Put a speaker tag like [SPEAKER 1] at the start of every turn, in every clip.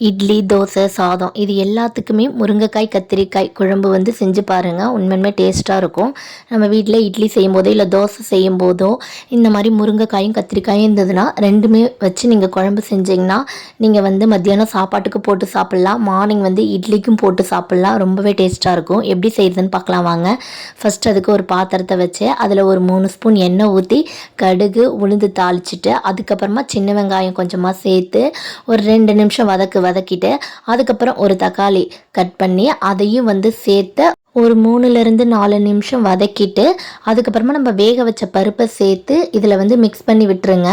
[SPEAKER 1] இட்லி தோசை சாதம் இது எல்லாத்துக்குமே முருங்கைக்காய் கத்திரிக்காய் குழம்பு வந்து செஞ்சு பாருங்கள் உண்மையுமே டேஸ்ட்டாக இருக்கும். நம்ம வீட்டில் இட்லி செய்யும் போதோ இல்லை தோசை செய்யும் போதோ இந்த மாதிரி முருங்கைக்காயும் கத்திரிக்காயும் இருந்ததுன்னா ரெண்டுமே வச்சு நீங்கள் குழம்பு செஞ்சிங்கன்னா நீங்கள் வந்து மத்தியானம் சாப்பாட்டுக்கு போட்டு சாப்பிட்லாம். மார்னிங் வந்து இட்லிக்கும் போட்டு சாப்பிட்லாம். ரொம்பவே டேஸ்ட்டாக இருக்கும். எப்படி செய்கிறதுன்னு பார்க்கலாம் வாங்க. ஃபஸ்ட் அதுக்கு ஒரு பாத்திரத்தை வச்சு அதில் ஒரு மூணு ஸ்பூன் எண்ணெய் ஊற்றி கடுகு உளுந்து தாளிச்சிட்டு அதுக்கப்புறமா சின்ன வெங்காயம் கொஞ்சமாக சேர்த்து ஒரு ரெண்டு நிமிஷம் வதக்கு வதக்கிட்டு அதுக்கப்புறம் ஒரு தக்காளி கட் பண்ணி அதையும் வந்து சேர்த்து ஒரு மூணுலேருந்து நாலு நிமிஷம் வதக்கிட்டு அதுக்கப்புறமா நம்ம வேக வச்ச பருப்பை சேர்த்து இதில் வந்து மிக்ஸ் பண்ணி விட்டுருங்க.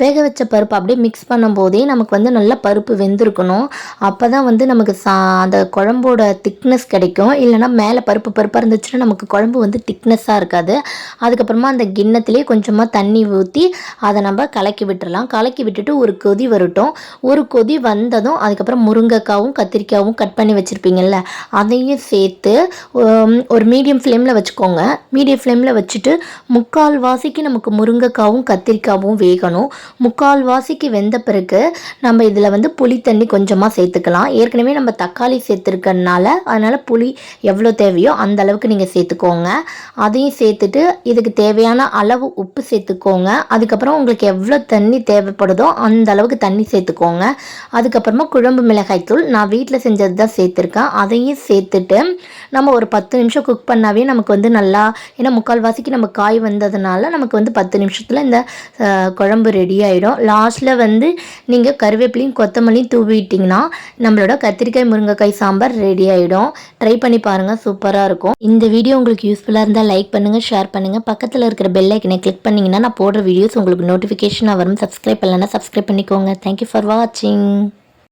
[SPEAKER 1] வேக வச்ச பருப்பு அப்படியே மிக்ஸ் பண்ணும்போதே நமக்கு வந்து நல்லா பருப்பு வெந்திருக்கணும். அப்போ தான் வந்து நமக்கு சா அந்த குழம்போட திக்னஸ் கிடைக்கும். இல்லைனா மேலே பருப்பு பருப்பாக இருந்துச்சுன்னா நமக்கு குழம்பு வந்து திக்னஸ்ஸாக இருக்காது. அதுக்கப்புறமா அந்த கிண்ணத்துலேயே கொஞ்சமாக தண்ணி ஊற்றி அதை நம்ம கலக்கி விட்டுடலாம் கலக்கி விட்டுட்டு ஒரு கொதி வரட்டும். ஒரு கொதி வந்ததும் அதுக்கப்புறம் முருங்கைக்காவும் கத்திரிக்காவும் கட் பண்ணி வச்சுருப்பீங்கள்ல அதையும் சேர்த்து ஒரு மீடியம் ஃப்ளேமில் வச்சுக்கோங்க. மீடியம் ஃப்ளேமில் வச்சுட்டு முக்கால் வாசிக்கு நமக்கு முருங்கைக்காவும் கத்திரிக்காவும் வேகணும். முக்கால் வாசிக்கு வெந்த பிறகு நம்ம இதில் வந்து புளி தண்ணி கொஞ்சமாக சேர்த்துக்கலாம். ஏற்கனவே நம்ம தக்காளி சேர்த்துருக்கறனால அதனால் புளி எவ்வளோ தேவையோ அந்த அளவுக்கு நீங்கள் சேர்த்துக்கோங்க. அதையும் சேர்த்துட்டு இதுக்கு தேவையான அளவு உப்பு சேர்த்துக்கோங்க. அதுக்கப்புறம் உங்களுக்கு எவ்வளோ தண்ணி தேவைப்படுதோ அந்த அளவுக்கு தண்ணி சேர்த்துக்கோங்க. அதுக்கப்புறமா குழம்பு மிளகாய் தூள் நான் வீட்டில் செஞ்சது தான் சேர்த்துருக்கேன். அதையும் சேர்த்துட்டு நம்ம ஒரு பத்து நிமிஷம் குக் பண்ணாவே நமக்கு வந்து நல்லா ஏன்னா முக்கால்வாசிக்கு நம்ம காய் வந்ததுனால நமக்கு வந்து பத்து நிமிஷத்தில் இந்த குழம்பு ரெடி ஆகிடும் லாஸ்ட்டில் வந்து நீங்கள் கருவேப்பிலையும் கொத்தமல்லியும் தூவிட்டிங்கன்னா நம்மளோட கத்திரிக்காய் முருங்கைக்காய் சாம்பார் ரெடி ஆகிடும் ட்ரை பண்ணி பாருங்கள் சூப்பராக இருக்கும். இந்த வீடியோ உங்களுக்கு யூஸ்ஃபுல்லாக இருந்தால் லைக் பண்ணுங்கள் ஷேர் பண்ணுங்கள் பக்கத்தில் இருக்கிற பெல் ஐக்கனை கிளிக் பண்ணிங்கன்னா நான் போடுற வீடியோஸ் உங்களுக்கு நோட்டிஃபிகேஷனாக வரும். சப்ஸ்கிரைப் பண்ணலன்னா சப்ஸ்கிரைப் பண்ணிக்கோங்க. தேங்க்யூ ஃபார் வாட்சிங்